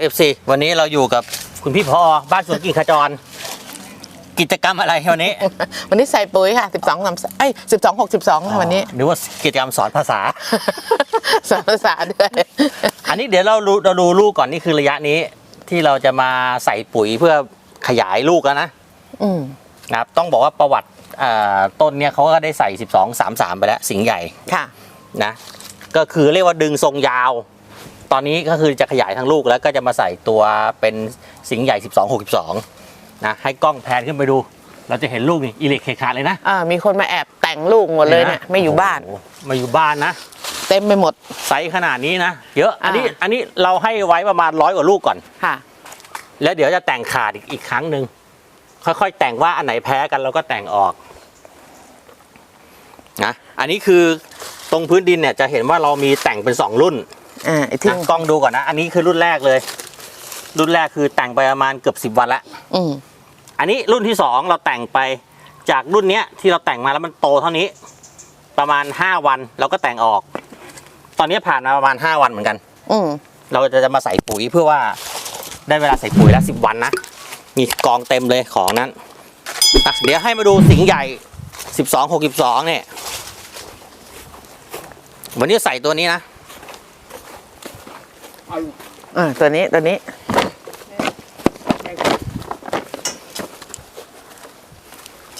เอฟซีวันนี้เราอยู่กับคุณพี่พอบ้านสวนกิ่งขจร กิจกรรมอะไรวันนี้วันนี้ใส่ปุ๋ยค่ะ 12สามเอ้ย12 6 12ค่ะวันนี้หรือว่ากิจกรรมสอนภาษา สอนภาษาด้วย อันนี้เดี๋ยวเรารู้เราดูลูกก่อนนี่คือระยะนี้ ที่เราจะมาใส่ปุ๋ยเพื่อขยายลูกแล้วนะอืมนะครับต้องบอกว่าประวัติอ่าต้นเนี่ยเขาก็ได้ใส่ 12 3 3 ไปแล้ว สิงห์ใหญ่ค่ะนะก็คือเรียกว่าดึงทรงยาว ตอนนี้ก็คือจะขยายทั้งลูกแล้วก็จะมาใส่ตัวเป็นสิงห์ใหญ่ 12 62 นะให้กล้องแพนขึ้นไปดู เราจะเห็นลูกนี่อิเล็กเคขาดเลยนะอ่ามีคนมาแอบแต่งลูกหมดเลยเนี่ยไม่อยู่บ้าน โโหไม่อยู่บ้านนะ เต็มไปหมด ไซส์ขนาดนี้นะ เยอะอันนี้อ่า อันนี้เราให้ไว้ประมาณร้อยกว่าลูกก่อน ค่ะ แล้วเดี๋ยวจะแต่งขาดอีกอีกครั้งหนึ่งค่อยๆ แต่งว่าอันไหนแพ้กันเราก็แต่งออกนะอันนี้คือตรงพื้นดินเนี่ยจะเห็นว่าเรามีแต่งเป็นสองรุ่น อ่าไอ้ที่นะกล้องดูก่อนนะ อันนี้คือรุ่นแรกเลย รุ่นแรกคือแต่งไปประมาณเกือบสิบวันละ อืมอันนี้รุ่นที่สองเราแต่งไปจากรุ่นเนี้ยที่เราแต่งมาแล้วมันโตเท่านี้ ประมาณห้าวันเราก็แต่งออก ตอนนี้ผ่านมาประมาณห้าวันเหมือนกัน อืมเราจะจะมาใส่ปุ๋ยเพื่อว่าได้เวลาใส่ปุ๋ยแล้วสิบวันนะมีกองเต็มเลยของนั้นอะเดี๋ยวให้มาดูสิงห์ใหญ่สิบสองหกสิบสองเนี่ย วันนี้ใส่ตัวนี้นะ อ่าตัวนี้ตัวนี้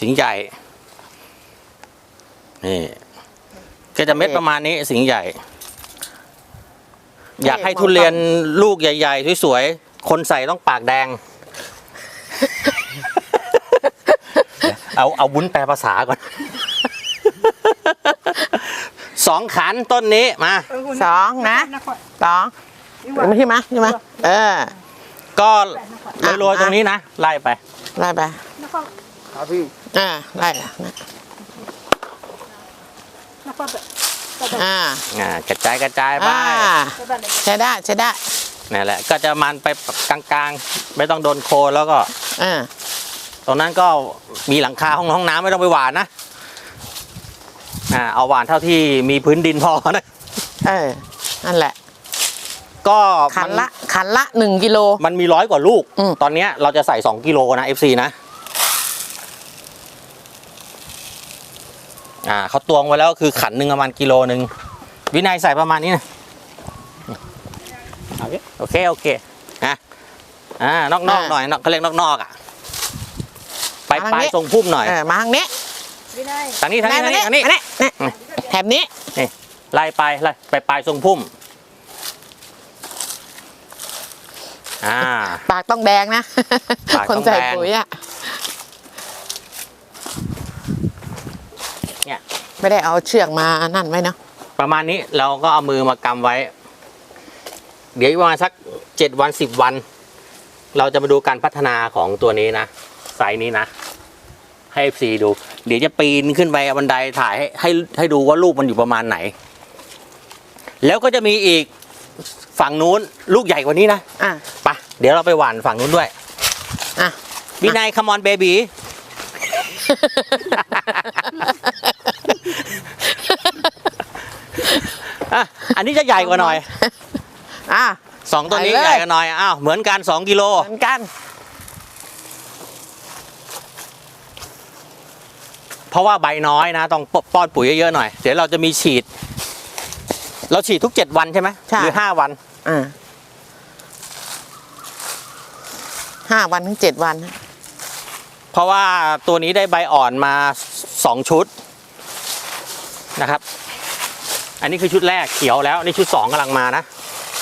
สิงห์ใหญ่ นี่ก็จะเม็ดประมาณนี้สิงห์ใหญ่ อยากให้ทุเรียนลูกใหญ่ ๆ สวยๆ คนใส่ต้องปากแดง เอาเอาวุ้นแปลภาษาก่อน สองขันต้นนี้มาสองนะสอง มาที่มาที่มาเออ ก็โรยๆตรงนี้นะ ไล่ไป ไล่ไปครับพี่อ่าไล่นะอ่าอ่ากระจายกระจายไปอ่าใช้ได้ใช้ได้นี่นแหละ ก็จะมันไปกลางๆ ไม่ต้องโดนโคนแล้วก็อ่าตรงนั้นก็มีหลังคาห้องห้องน้ำไม่ต้องไปหวานนะอ่าเอาหวานเท่าที่มีพื้นดินพอนะเออนั่นแหละ ก็ขันมันละขันละหนึ่งกิโล มันมีร้อยกว่าลูก อืม ตอนเนี้ยเราจะใส่ 2 กิโลนะ FC นะ อ่าเขาตวงไว้แล้วคือขันหนึ่งประมาณกิโลหนึ่งวินัยใส่ประมาณนี้นะโอเคโอเค โอเคอะอ่านอกนอกๆหน่อยนอกเขาเรียกนอกนอกๆอะ ไปปลายทรงพุ่มหน่อยเออมาทางนี้ทางนี้ทางนี้ทางนี้ทางนี้ มานี่นี่แถบนี้นี่ไล่ไปไล่ไปปลายทรงพุ่ม อ่า ปากต้องแดงนะ ปากคนต้องใส่แดงปุ๋ยอะ เนี่ย ไม่ได้เอาเชือกมานั่นไว้เนาะ ประมาณนี้เราก็เอามือมากำไว้ เดี๋ยวอีกประมาณสักเจ็ดวันสิบวัน เราจะมาดูการพัฒนาของตัวนี้นะไซส์นี้นะ ให้ FC ดู เดี๋ยวจะปีนขึ้นไปบันไดถ่ายให้ให้ให้ดูว่าลูกมันอยู่ประมาณไหน แล้วก็จะมีอีกฝั่งนู้นลูกใหญ่กว่านี้นะ อะไปะ เดี๋ยวเราไปหว่านฝั่งนู้นด้วยอะวินัยคัมอนเบบีอะอันนี้จะใหญ่กว่าหน่อย อะสองตัวนี้ไปเลยใหญ่กันหน่อย อ้าว เหมือนกันสองกิโล เหมือนกัน เพราะว่าใบน้อยนะ ต้องป้อนปุ๋ยเยอะๆหน่อย เดี๋ยวเราจะมีฉีด เราฉีดทุกเจ็ดวันใช่ไหมใช่หรือห้าวัน อะ ห้าวันถึงเจ็ดวันเพราะว่าตัวนี้ได้ใบอ่อนมาสองชุดนะครับ อันนี้คือชุดแรกเขียวแล้วนี่ชุดสองกำลังมานะ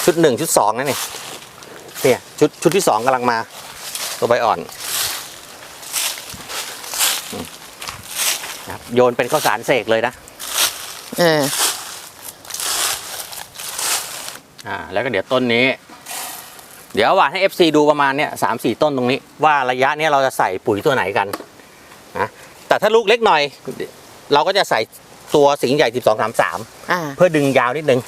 ชุดหนึ่งชุดสองนั่นนี่เนี่ยชุดชุดที่สองกำลังมา ตัวใบอ่อนอืมนะครับโยนเป็นข้าวสารเสกเลยนะเอออ่าแล้วก็เดี๋ยวต้นนี้ เดี๋ยวหวานให้ FC ดูประมาณเนี้ยสามสี่ต้นตรงนี้ ว่าระยะเนี้ยเราจะใส่ปุ๋ยตัวไหนกันนะแต่ถ้าลูกเล็กหน่อย เราก็จะใส่ตัวสิงห์ใหญ่12 3 3อะเพื่อดึงยาวนิดนึง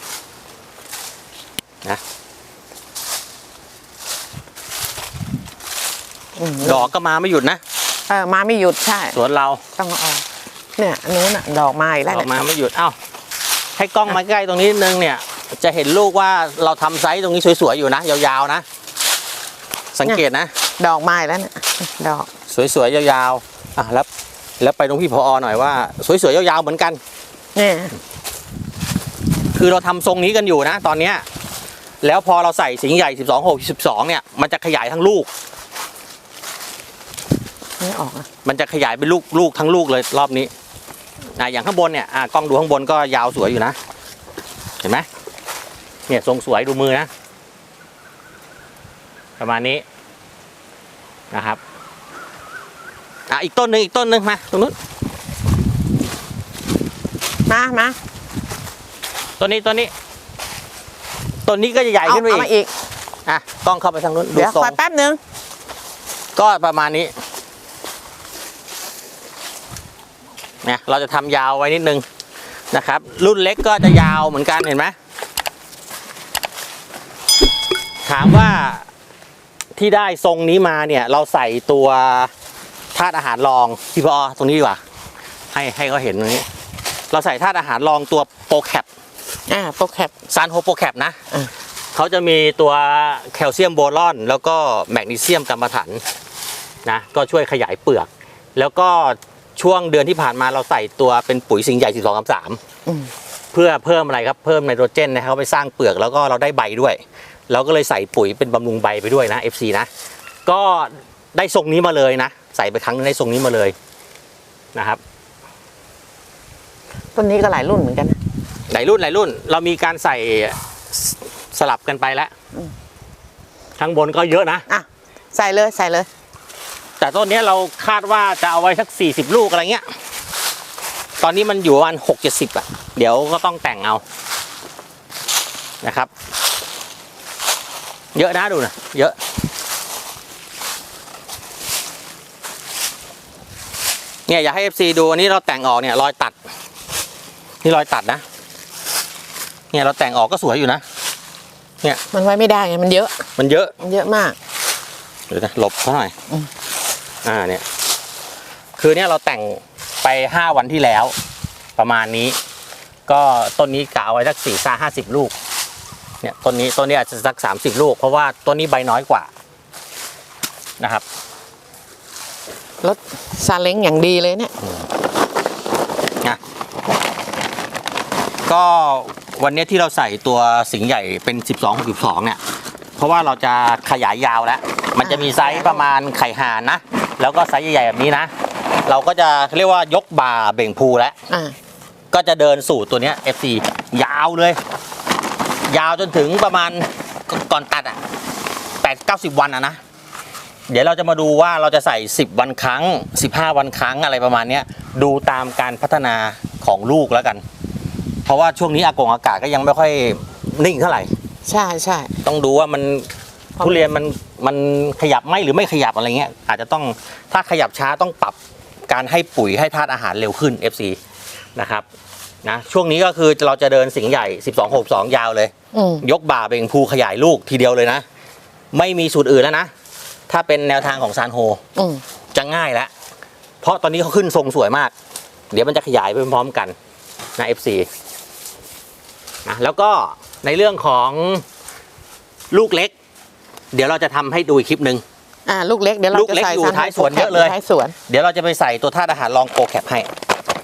อืมดอกก็มาไม่หยุดนะเออมาไม่หยุดใช่ สวนเรา ต้องเอาออกเนี่ยอันนู้นอะดอกมาอีกแล้วดอเนี่กยมาไม่หยุด เอ้า ให้กล้องมาใกล้ตรงนี้นิดนึงเนี่ย จะเห็นลูกว่าเราทำไซส์ตรงนี้สวยๆอยู่นะ ยาวๆนะ สังเกตนะ ดอกไม้แล้วเนี่ยดอกสวยๆยาวๆอะแล้วแล้วไปตรงพี่พอหน่อยว่า สวยๆยาวๆเหมือนกันเนี่ยคือเราทำทรงนี้กันอยู่นะ ตอนเนี้ยแล้วพอเราใส่สิงห์ใหญ่12 6 12เนี่ย มันจะขยายทั้งลูกไม่ออกอะมันจะขยายเป็นลูกลูกทั้งลูกเลยรอบนี้อะอย่างข้างบนเนี่ยอะกล้องดูข้างบนก็ยาวสวยอยู่นะ เห็นไหม เนี่ยทรงสวยดูมือนะ ประมาณนี้นะครับอะอีกต้นหนึ่งอีกต้นหนึ่งมาตรงนู้นมามาต้นนี้ต้นนี้ต้นนี้ก็จะใหญ่เอาขึ้นไปเอาอีมากอีก อะกล้องเข้าไปทางนู้นดูเดี๋ยวทรงคอยแป๊บนึง ก็ประมาณนี้เนี่ยเราจะทำยาวไว้นิดนึงนะครับ รุ่นเล็กก็จะยาวเหมือนกันเห็นไหม ถามว่าที่ได้ทรงนี้มาเนี่ย เราใส่ตัวธาตุอาหารรองพี่พอตรงนี้ดีกว่า ให้ให้เขาเห็นตรงนี้ เราใส่ธาตุอาหารรองตัวโปรแคปอ่าโปรแคปซานโฮโปรแคปนะอะเขาจะมีตัวแคลเซียมโบรอน แล้วก็แมกนีเซียมกรรมะถันนะก็ช่วยขยายเปลือก แล้วก็ช่วงเดือนที่ผ่านมาเราใส่ตัวเป็นปุ๋ยสิงห์ใหญ่ 12 3อืมเพื่อเพิ่มอะไรครับ เพิ่มไนโตรเจนนะครับไปสร้างเปลือกแล้วก็เราได้ใบด้วย เราก็เลยใส่ปุ๋ยเป็นบำรุงใบไปด้วยนะ FC นะ ก็ได้ทรงนี้มาเลยนะ ใส่ไปครั้งนึงได้ทรงนี้มาเลยนะครับ ต้นนี้ก็หลายรุ่นเหมือนกันนะหลายรุ่นหลายรุ่น เรามีการใส่สสลับกันไปแล้วอืมข้างบนก็เยอะนะ อะ ใส่เลยใส่เลย แต่ต้นเนี้ยเราคาดว่าจะเอาไว้สัก 40 ลูกอะไรเงี้ย ตอนนี้มันอยู่ประมาณ6 70อะ เดี๋ยวก็ต้องแต่งเอานะครับ เยอะนะดูนะเยอะเนี่ยอยากให้ FC ดูอันนี้เราแต่งออกเนี่ยรอยตัด นี่รอยตัดนะ เนี่ยเราแต่งออกก็สวยอยู่นะมันไว้ไม่ได้ไงมันเยอะ มันเยอะมันเยอะมาก เดี๋ยวนะหลบเขาหน่อยอืม อ่าเนี่ย คือเนี่ยเราแต่งไปห้าวันที่แล้ว ประมาณนี้ ก็ต้นนี้กะเอาไว้สักสี่ซ่าห้าสิบลูก เนี่ยต้นนี้ต้นนี้อาจจะสักสามสิบลูก เพราะว่าต้นนี้ใบน้อยกว่านะครับรถซาเล้งอย่างดีเลยเนี่ยก็วันนี้ที่เราใส่ตัวสิงห์ใหญ่เป็น 12 62เนี่ย เพราะว่าเราจะขยายยาวแล้ว มันจะมีไซส์ประมาณไข่ห่านนะ แล้วก็ไซส์ใหญ่ๆแบบนี้นะ เราก็จะเรียกว่ายกบ่าเบ่งพูแล้วอ่าก็จะเดินสู่ตัวเนี้ย FC ยาวเลย ยาวจนถึงประมาณก่อนตัดอะแปดเก้าสิบวันอะนะเดี๋ยวเราจะมาดูว่าเราจะใส่ 10 วันครั้ง 15 วันครั้งอะไรประมาณเนี้ยดูตามการพัฒนาของลูกแล้วกัน เพราะว่าช่วงนี้อากงอากาศก็ยังไม่ค่อยนิ่งเท่าไหร่ ใช่ใช่ต้องดูว่ามันทุเรียนมันมันขยับไหมหรือไม่ขยับอะไรเงี้ย อาจจะต้องถ้าขยับช้าต้องปรับการให้ปุ๋ยให้ธาตุอาหารเร็วขึ้น FC นะครับ นะช่วงนี้ก็คือเราจะเดินสิงห์ใหญ่ 12 62 ยาวเลย อืมยกบ่าเบ่งภูขยายลูกทีเดียวเลยนะ ไม่มีสูตรอื่นแล้วนะ ถ้าเป็นแนวทางของซานโฮ อืมจะง่ายแล้ว เพราะตอนนี้เขาขึ้นทรงสวยมาก เดี๋ยวมันจะขยายไปพร้อมๆกันนะ FC นะแล้วก็ในเรื่องของลูกเล็ก เดี๋ยวเราจะทำให้ดูอีกคลิปหนึ่ง อ่าลูกเล็กเดี๋ยวเราลูกจะเล็กใส่อยู่ซาท้ายสวนเยอะเลย ท้ายสวน เดี๋ยวเราจะไปใส่ตัวธาตุอาหารรองโปรแคปให้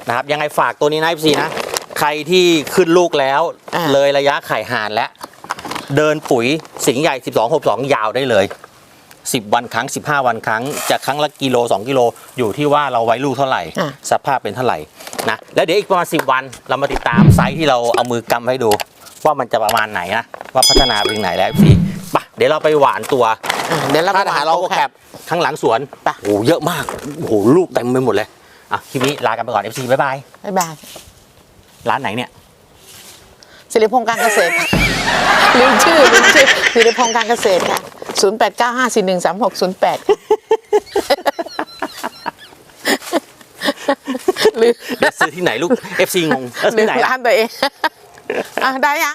นะครับ ยังไงฝากตัวนี้นะ FC นะ ใครที่ขึ้นลูกแล้ว อ่า เลยระยะไข่ห่านแล้ว เดินปุ๋ยสิงห์ใหญ่ 12 62 ยาวได้เลย 10 วันครั้ง 15 วันครั้งจะครั้งละกิโล 2 กิโลอยู่ที่ว่าเราไว้ลูกเท่าไหร่ อะ สภาพเป็นเท่าไหร่นะแล้วเดี๋ยวอีกประมาณ 10 วันเรามาติดตามไซส์ที่เราเอามือกำให้ดู ว่ามันจะประมาณไหนนะ ว่าพัฒนาไปถึงไหนแล้ว FC ไปเดี๋ยวเราไปหวานตัวอ่าเดี๋ยวเราถ้าอาหารเราโปรแคปข้างหลังสวนไป โอ้โหเยอะมากโอ้โหลูกเต็มไปหมดเลยอะคลิปนี้ลากันไปก่อน FC บ๊ายบาย บ๊ายบาย ร้านไหนเนี่ยสิริพงษ์การเกษตรลืมชื่อลืมชื่อสิริพงษ์การเกษตรค่ะ0 8 9 5 4 1 3 6 0 8ลืมเดี๋ยวซื้อที่ไหนลูก FC งงแล้วลืที่มไหนร้าล่ะนตัวเองอะได้ยัง